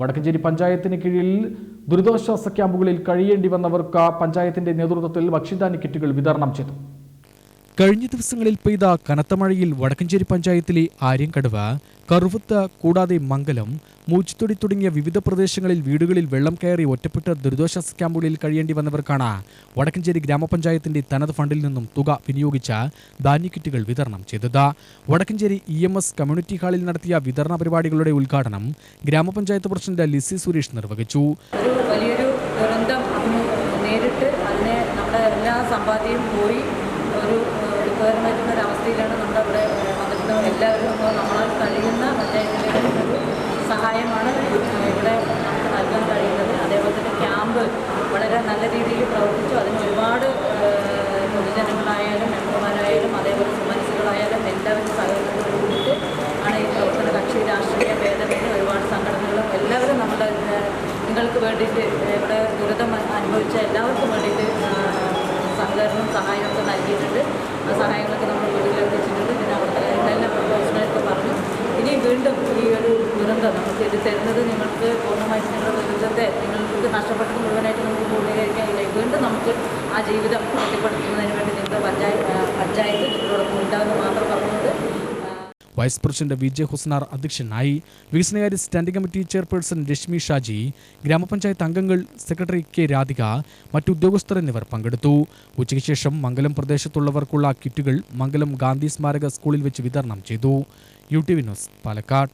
വടക്കഞ്ചേരി പഞ്ചായത്തിന് കീഴിൽ ദുരിതാശ്വാസ ക്യാമ്പുകളിൽ കഴിയേണ്ടി വന്നവർക്ക് പഞ്ചായത്തിന്റെ നേതൃത്വത്തിൽ ഭക്ഷ്യധാന്യ കിറ്റുകൾ വിതരണം ചെയ്തു. കഴിഞ്ഞ ദിവസങ്ങളിൽ പെയ്ത കനത്ത മഴയിൽ വടക്കഞ്ചേരി പഞ്ചായത്തിലെ ആര്യങ്കടവ് കറുവത്ത് കൂടാതെ മംഗലം മൂച്ചിത്തൊടി തുടങ്ങിയ വിവിധ പ്രദേശങ്ങളിൽ വീടുകളിൽ വെള്ളം കയറി ഒറ്റപ്പെട്ട ദുരിതാശ്വാസ ക്യാമ്പുകളിൽ കഴിയേണ്ടി വന്നവർക്കാണ് വടക്കഞ്ചേരി ഗ്രാമപഞ്ചായത്തിന്റെ തനത് ഫണ്ടിൽ നിന്നും തുക വിനിയോഗിച്ച് ധാന്യക്കിറ്റുകൾ വിതരണം ചെയ്തത്. Vadakkanchery E M S community ഹാളിൽ നടത്തിയ വിതരണ പരിപാടികളുടെ ഉദ്ഘാടനം ഗ്രാമപഞ്ചായത്ത് പ്രസിഡന്റ് ലിസി സുരേഷ് നിർവഹിച്ചു. വലിയൊരു നേരിട്ട് അതിനെ നമ്മുടെ എല്ലാ സമ്പാദ്യവും പോയി ഒരു റിപ്പയർ പറ്റുന്ന ഒരു അവസ്ഥയിലാണ് നമ്മുടെ ഇവിടെ വന്നിട്ടുള്ളത്. എല്ലാവരും ഇപ്പോൾ നമ്മളാൽ കഴിയുന്ന മറ്റേ സഹായമാണ് ഇവിടെ നമുക്ക് നൽകാൻ കഴിയുന്നത്. അതേപോലെ തന്നെ ക്യാമ്പ് വളരെ നല്ല രീതിയിൽ പ്രവർത്തിച്ചു. അതിന് ഒരുപാട് പൊതുജനങ്ങളായാലും മെമ്പർമാരായാലും അതേപോലെ സുമനസുകളായാലും എല്ലാവരും സഹകരിച്ചുകൊണ്ടിട്ട് ആണ് ഈ പ്രവർത്തന കക്ഷി രാഷ്ട്രീയ ഭേദമെന്ന് ഒരുപാട് സംഘടനകളും എല്ലാവരും നമ്മുടെ നിങ്ങൾക്ക് വേണ്ടിയിട്ട് ഇവിടെ ദുരിതം അനുഭവിച്ച എല്ലാവർക്കും വേണ്ടിയിട്ട് സഹകരണവും സഹായവും ഒക്കെ നൽകിയിട്ടുണ്ട്. ഇത് തരുന്നത് നിങ്ങൾക്ക് പൂർണമായിട്ട് നിങ്ങളുടെ ദുരിതത്തെ നിങ്ങൾക്ക് നഷ്ടപ്പെട്ടത് മുഴുവനായിട്ട് നമുക്ക് പൂർണീകരിക്കാൻ ഇല്ല വീണ്ടും നമുക്ക് ആ ജീവിതം മെച്ചപ്പെടുത്തുന്നതിന് വേണ്ടി നിങ്ങളുടെ പഞ്ചായത്ത് പഞ്ചായത്ത് നിങ്ങളോടൊപ്പം ഉണ്ടാകുമെന്ന് മാത്രം പറഞ്ഞുകൊണ്ട് vice president V J Husnar അധ്യക്ഷനായി വികസനകാര്യ standing committee chairperson Rashmi Shaji ഗ്രാമപഞ്ചായത്ത് അംഗങ്ങൾ സെക്രട്ടറി കെ രാധിക മറ്റു ഉദ്യോഗസ്ഥർ എന്നിവർ പങ്കെടുത്തു. ഉച്ചയ്ക്ക് ശേഷം മംഗലം പ്രദേശത്തുള്ളവർക്കുള്ള കിറ്റുകൾ മംഗലം ഗാന്ധി സ്മാരക സ്കൂളിൽ വെച്ച് വിതരണം ചെയ്തു. U T V news Palakkad.